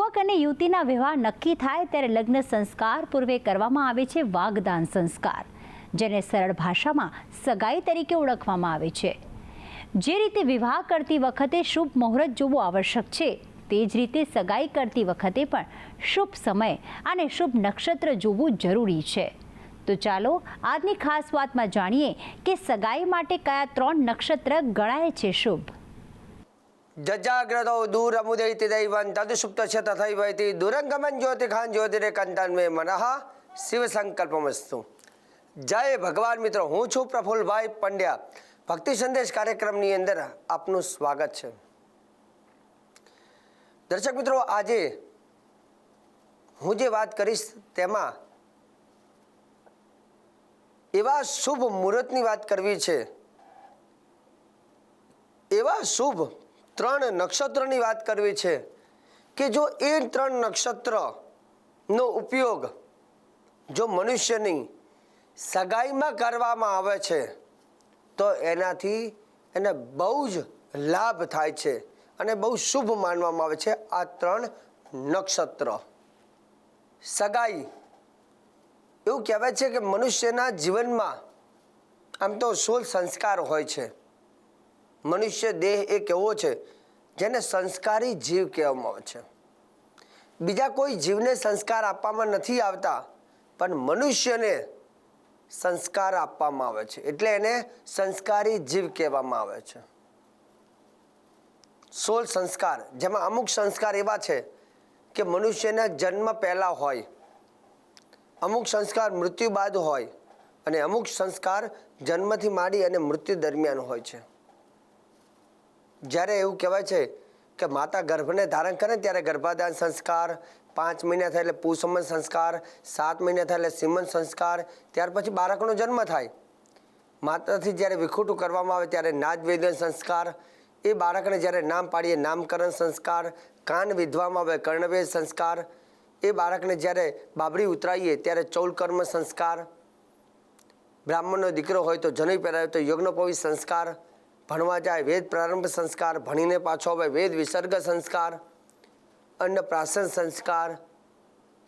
યુવક અને યુવતીના વિવાહ નક્કી થાય ત્યારે લગ્ન સંસ્કાર પૂર્વે કરવામાં આવે છે વાગદાન સંસ્કાર, જેને સરળ ભાષામાં સગાઈ તરીકે ઓળખવામાં આવે છે. જે રીતે વિવાહ કરતી વખતે શુભ મુહૂર્ત જોવું આવશ્યક છે, તે જ રીતે સગાઈ કરતી વખતે પણ શુભ સમય અને શુભ નક્ષત્ર જોવું જરૂરી છે. તો ચાલો, આજની ખાસ વાતમાં જાણીએ કે સગાઈ માટે કયા ત્રણ નક્ષત્ર ગણાય છે શુભ? જજાગ્રતો દૂરમુદૈતિ દૈવં તદુષુપ્ત છે તથૈવૈતિ દુરંગમન જ્યોતિખાન જ્યોતિરે કંતન મે મનઃ શિવ સંકલ્પમસ્તુ જય ભગવાન મિત્રો હું છું પ્રફુલભાઈ પંડ્યા ભક્તિ સંદેશ કાર્યક્રમની અંદર આપનું સ્વાગત છે દર્શક મિત્રો આજે હું જે વાત કરીશ તેમાં એવા શુભ મુહૂર્તની વાત કરવી છે એવા શુભ ત્રણ નક્ષત્રની વાત કરવી છે કે જો એ ત્રણ નક્ષત્રનો ઉપયોગ જો મનુષ્યની સગાઈમાં કરવામાં આવે છે, તો એનાથી એને બહુ જ લાભ થાય છે અને બહુ શુભ માનવામાં આવે છે આ ત્રણ નક્ષત્ર. સગાઈ એવું કહેવાય છે કે મનુષ્યના જીવનમાં આમ તો સોળ સંસ્કાર હોય છે. મનુષ્ય દેહ એક એવો છે જેને સંસ્કારી જીવ કહેવામાં આવે છે. બીજા કોઈ જીવને સંસ્કાર આપવામાં નથી આવતા, પણ મનુષ્યને સંસ્કાર આપવામાં આવે છે. એટલે એને સંસ્કારી જીવ કહેવામાં આવે છે. સોળ સંસ્કાર, જેમાં અમુક સંસ્કાર એવા છે કે મનુષ્યના જન્મ પહેલાં હોય, અમુક સંસ્કાર મૃત્યુ બાદ હોય અને અમુક સંસ્કાર જન્મથી માંડી અને મૃત્યુ દરમિયાન હોય છે. જ્યારે એવું કહેવાય છે કે માતા ગર્ભને ધારણ કરે ત્યારે ગર્ભાધાન સંસ્કાર, પાંચ મહિના થાય એટલે પુસમન સંસ્કાર, સાત મહિના થાય એટલે સિમન સંસ્કાર, ત્યાર પછી બાળકનો જન્મ થાય. માતાથી જ્યારે વિખૂટું કરવામાં આવે ત્યારે નાદવેદન સંસ્કાર, એ બાળકને જ્યારે નામ પાડીએ નામકરણ સંસ્કાર, કાન વિધવામાં આવે કર્ણવેદ સંસ્કાર, એ બાળકને જ્યારે બાબરી ઉતરાઈએ ત્યારે ચૌલકર્મ સંસ્કાર, બ્રાહ્મણનો દીકરો હોય તો જનઈ પહેરાવે તો યજ્ઞોપવી સંસ્કાર ભણવા જાય, વેદ પ્રારંભ સંસ્કાર, ભણીને પાછો આવે, વેદ વિસર્ગ સંસ્કાર અન્નપ્રાશન સંસ્કાર,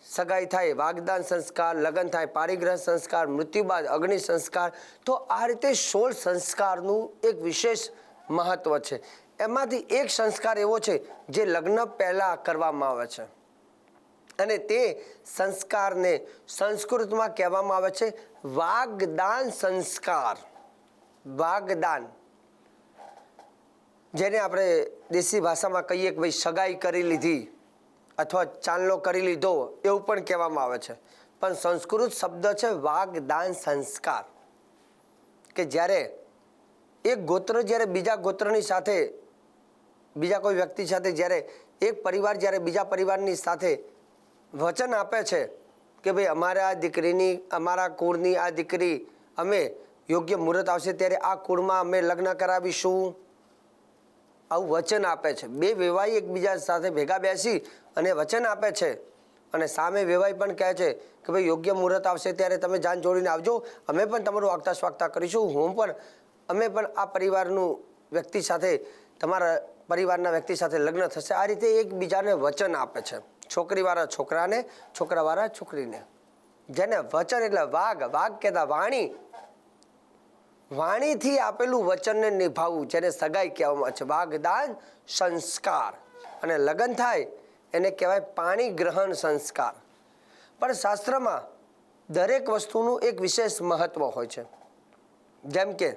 સગાઈ થાય, વાગદાન સંસ્કાર, લગ્ન થાય, પારિગ્રહ સંસ્કાર, મૃત્યુ બાદ અગ્નિ સંસ્કાર. તો આ રીતે સોળ સંસ્કારનું એક વિશેષ મહત્વ છે. એમાંથી એક સંસ્કાર એવો છે જે લગ્ન પહેલાં કરવામાં આવે છે. અને તે સંસ્કારને સંસ્કૃતમાં કહેવામાં આવે છે વાગદાન સંસ્કાર. વાગદાન. જેને આપણે દેશી ભાષામાં કહીએ કે ભાઈ સગાઈ કરી લીધી અથવા ચાંદલો કરી લીધો એવું પણ કહેવામાં આવે છે. પણ સંસ્કૃત શબ્દ છે વાગદાન સંસ્કાર. કે જ્યારે એક ગોત્ર જ્યારે બીજા ગોત્રની સાથે, બીજા કોઈ વ્યક્તિ સાથે જ્યારે એક પરિવાર જ્યારે બીજા પરિવારની સાથે વચન આપે છે કે ભાઈ અમારા આ દીકરીની, અમારા કુળની આ દીકરી, અમે યોગ્ય મુહૂર્ત આવશે ત્યારે આ કુળમાં અમે લગ્ન કરાવીશું. આવું વચન આપે છે. બે વેવાઈ એકબીજા સાથે ભેગા બેસી અને વચન આપે છે. અને સામે વેવાઈ પણ કહે છે કે ભાઈ, યોગ્ય મુહૂર્ત આવશે ત્યારે તમે જાન જોડીને આવજો. અમે પણ તમારું આગતા સ્વાગતા કરીશું. હું પણ, અમે પણ આ પરિવારનું વ્યક્તિ સાથે, તમારા પરિવારના વ્યક્તિ સાથે લગ્ન થશે. આ રીતે એકબીજાને વચન આપે છે. છોકરીવાળા છોકરાને, છોકરાવાળા છોકરીને. જેને વચન એટલે વાઘ વાઘ કહેતા વાણી. વાણીથી આપેલું વચનને નિભાવવું, જેને સગાઈ કહેવામાં છે. વાગદાન સંસ્કાર. અને લગ્ન થાય, એને કહેવાય પાણી ગ્રહણ સંસ્કાર. પણ શાસ્ત્રમાં દરેક વસ્તુનું એક વિશેષ મહત્ત્વ હોય છે. જેમ કે,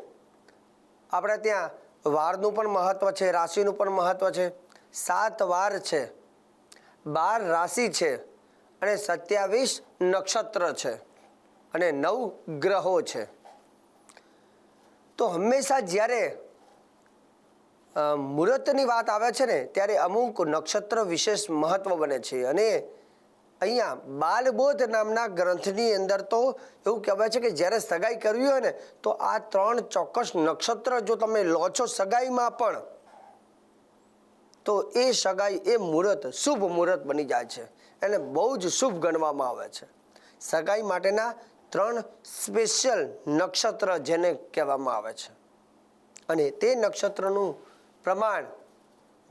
આપણે ત્યાં વારનું પણ મહત્ત્વ છે, રાશિનું પણ મહત્ત્વ છે. સાત વાર છે, બાર રાશિ છે, અને સત્યાવીસ નક્ષત્ર છે. અને નવ ગ્રહો છે. તો હંમેશા જ્યારે મુહૂર્તની વાત આવે છે ને, ત્યારે અમુક નક્ષત્ર વિશેષ મહત્વ બને છે. અને અહીંયા બાલબોધ નામના ગ્રંથની અંદર તો એવું કહેવાય છે કે જ્યારે સગાઈ કરવી હોય ને, તો આ ત્રણ ચોક્કસ નક્ષત્ર જો તમે લો છો સગાઈમાં પણ, તો એ સગાઈ, એ મુહૂર્ત શુભ મુહૂર્ત બની જાય છે. એને બહુ જ શુભ ગણવામાં આવે છે. સગાઈ માટેના ત્રણ સ્પેશિયલ નક્ષત્ર જેને કહેવામાં આવે છે. અને તે નક્ષત્રનું પ્રમાણ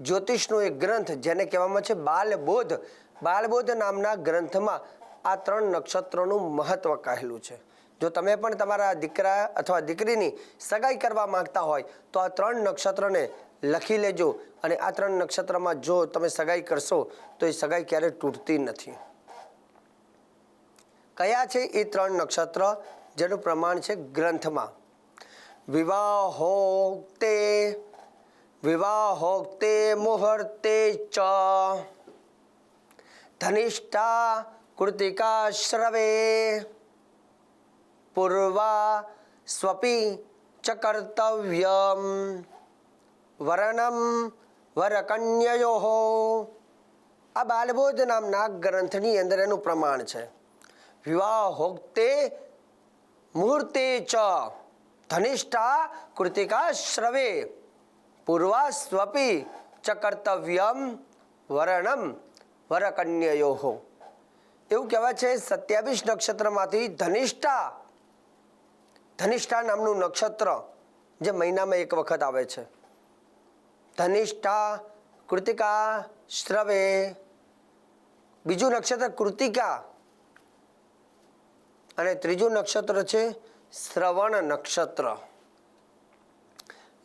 જ્યોતિષનો એક ગ્રંથ જેને કહેવામાં છે બાલબોધ. બાલબોધ નામના ગ્રંથમાં આ ત્રણ નક્ષત્રોનું મહત્વ કહેલું છે. જો તમે પણ તમારા દીકરા અથવા દીકરીની સગાઈ કરવા માંગતા હોય, તો આ ત્રણ નક્ષત્રને લખી લેજો. અને આ ત્રણ નક્ષત્રમાં જો તમે સગાઈ કરશો, તો એ સગાઈ ક્યારેય તૂટતી નથી. કયા છે એ ત્રણ નક્ષત્ર? જેનું પ્રમાણ છે ગ્રંથમાં. વિવાહોક્તે વિવાહોક્તે મુહૂર્તે ચ. ધનિષ્ઠા કૃતિકા શ્રવે. પૂર્વા સ્વપી ચ કર્તવ્યમ. વરણમ વરકન્યયો. આ બાલબોધ નામના ગ્રંથની અંદર એનું પ્રમાણ છે. વિવાહોક્તે મુહૂર્તે ચ ધનિષ્ઠા કૃતિકા શ્રવે પૂર્વાસ્વપી ચ કર્તવ્યમ વરણમ વરકન્યયો એવું કહેવાય છે, સત્યાવીસ નક્ષત્રમાંથી ધનિષ્ઠા ધનિષ્ઠા નામનું નક્ષત્ર જે મહિનામાં એક વખત આવે છે. ધનિષ્ઠા, કૃતિકા, શ્રવે, બીજું નક્ષત્ર કૃતિકા અને ત્રીજું નક્ષત્ર છે શ્રવણ નક્ષત્ર.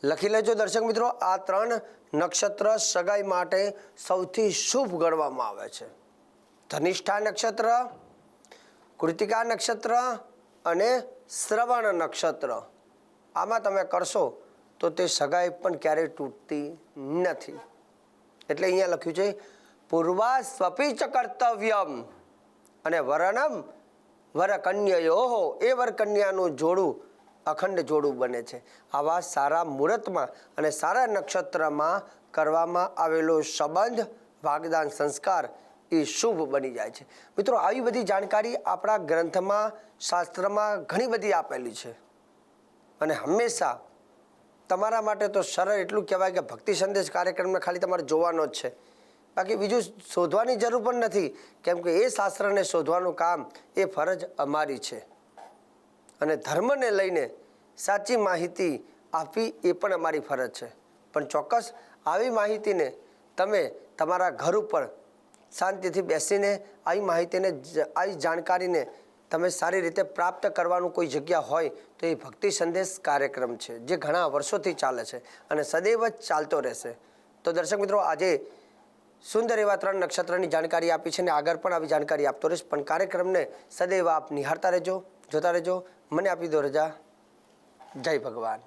લખી લેજો દર્શક મિત્રો, આ ત્રણ નક્ષત્ર સગાઈ માટે સૌથી શુભ ગણવામાં આવે છે. ધનિષ્ઠા નક્ષત્ર, કૃતિકા નક્ષત્ર અને શ્રવણ નક્ષત્ર. આમાં તમે કરશો તો તે સગાઈ પણ ક્યારેય તૂટતી નથી. એટલે અહીંયા લખ્યું છે પૂર્વા સ્વપિચ કર્તવ્યમ અને વર્ણમ વરકન્યયો એ વરકન્યાનું જોડું, અખંડ જોડું બને છે. આવા સારા મુહૂર્તમાં અને સારા નક્ષત્રમાં કરવામાં આવેલો સંબંધ, વાગદાન, સંસ્કાર એ શુભ બની જાય છે. મિત્રો, આવી બધી જાણકારી આપણા ગ્રંથમાં, શાસ્ત્રમાં ઘણી બધી આપેલી છે. અને હંમેશા તમારા માટે તો સરળ એટલું કહેવાય કે ભક્તિ સંદેશ કાર્યક્રમને ખાલી તમારે જોવાનો જ છે. બાકી બીજું શોધવાની જરૂર પણ નથી, કેમ કે એ શાસ્ત્રને શોધવાનું કામ એ ફરજ અમારી છે. અને ધર્મને લઈને સાચી માહિતી આપવી એ પણ અમારી ફરજ છે. પણ ચોક્કસ આવી માહિતીને તમે તમારા ઘર ઉપર શાંતિથી બેસીને આવી માહિતીને આવી જાણકારીને તમે સારી રીતે પ્રાપ્ત કરવાનું કોઈ જગ્યા હોય તો એ ભક્તિ સંદેશ કાર્યક્રમ છે, જે ઘણા વર્ષોથી ચાલે છે અને સદૈવ જ ચાલતો રહેશે. તો દર્શક મિત્રો, આજે સુંદર એવા ત્રણ નક્ષત્રની જાણકારી આપી છે અને આગળ પણ આવી જાણકારી આપતો રહીશ. પણ કાર્યક્રમને સદૈવ આપ નિહાળતા રહેજો, જોતા રહેજો. મને આપી દો રજા. જય ભગવાન.